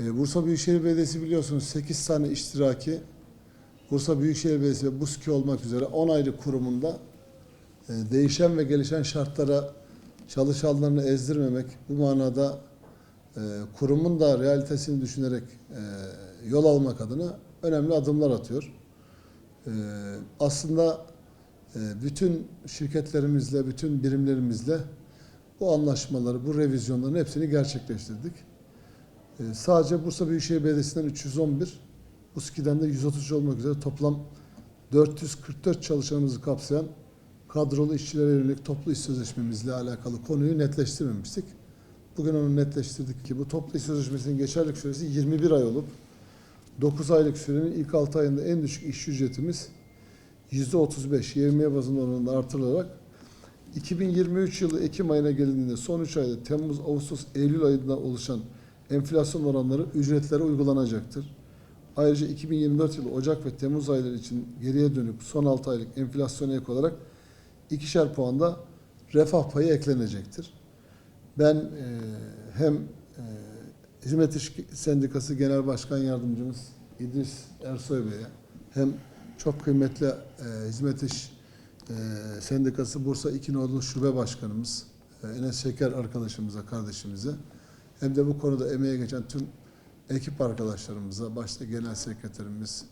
E, Bursa Büyükşehir Belediyesi biliyorsunuz 8 tane iştiraki Bursa Büyükşehir Belediyesi ve BUSKİ olmak üzere 10 ayrı kurumunda e, değişen ve gelişen şartlara çalışanlarını ezdirmemek, bu manada e, kurumun da realitesini düşünerek yol almak adına önemli adımlar atıyor. Aslında bütün şirketlerimizle, bütün birimlerimizle bu anlaşmaları, bu revizyonların hepsini gerçekleştirdik. E, sadece Bursa Büyükşehir Belediyesi'nden 311, BUSKİ'den de 133 olmak üzere toplam 444 çalışanımızı kapsayan kadrolu işçilere yönelik toplu iş sözleşmemizle alakalı konuyu netleştirmemiştik. Bugün onu netleştirdik ki bu toplu iş sözleşmesinin geçerlilik süresi 21 ay olup 9 aylık sürenin ilk 6 ayında en düşük iş ücretimiz %35 yevmiye bazında oranında artırılarak 2023 yılı Ekim ayına gelindiğinde son 3 ayda Temmuz, Ağustos, Eylül ayında oluşan enflasyon oranları ücretlere uygulanacaktır. Ayrıca 2024 yılı Ocak ve Temmuz ayları için geriye dönük son 6 aylık enflasyona ek olarak ikişer puanda refah payı eklenecektir. Ben e, hem e, Hizmet İş Sendikası Genel Başkan Yardımcımız İdris Ersoy Bey'e hem çok kıymetli e, Hizmet İş e, Sendikası Bursa İkinoğlu Şube Başkanımız e, Enes Şeker arkadaşımıza, kardeşimize hem de bu konuda emeğe geçen tüm ekip arkadaşlarımıza, başta genel sekreterimiz,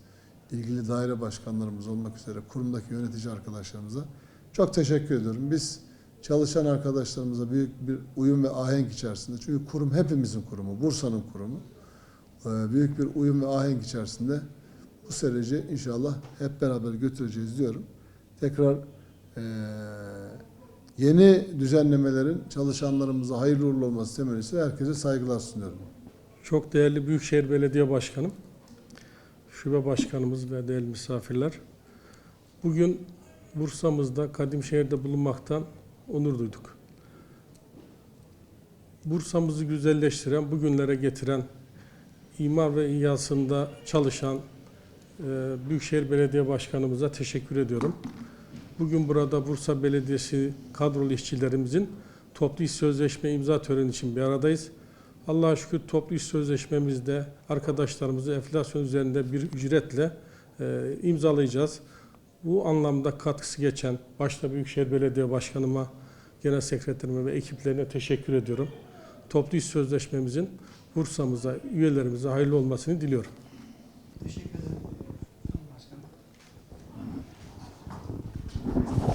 ilgili daire başkanlarımız olmak üzere kurumdaki yönetici arkadaşlarımıza çok teşekkür ediyorum. Biz çalışan arkadaşlarımıza büyük bir uyum ve ahenk içerisinde, çünkü kurum hepimizin kurumu, Bursa'nın kurumu, e, büyük bir uyum ve ahenk içerisinde bu süreci inşallah hep beraber götüreceğiz diyorum. Tekrar e, yeni düzenlemelerin çalışanlarımıza hayırlı uğurlu olması temennisiyle herkese saygılar sunuyorum. Çok değerli Büyükşehir Belediye Başkanım, şube başkanımız ve değerli misafirler. Bugün Bursa'mızda Kadimşehir'de bulunmaktan onur duyduk. Bursa'mızı güzelleştiren, bugünlere getiren, imar ve ihyasında çalışan e, Büyükşehir Belediye Başkanımıza teşekkür ediyorum. Bugün burada Bursa Belediyesi kadrolu işçilerimizin toplu iş sözleşme imza töreni için bir aradayız. Allah'a şükür toplu iş sözleşmemizde arkadaşlarımızı enflasyon üzerinde bir ücretle e, imzalayacağız. Bu anlamda katkısı geçen başta Büyükşehir Belediye Başkanıma, Genel Sekreterime ve ekiplerine teşekkür ediyorum. Toplu iş sözleşmemizin Bursa'mıza, üyelerimize hayırlı olmasını diliyorum. Teşekkür ederim. Thank you.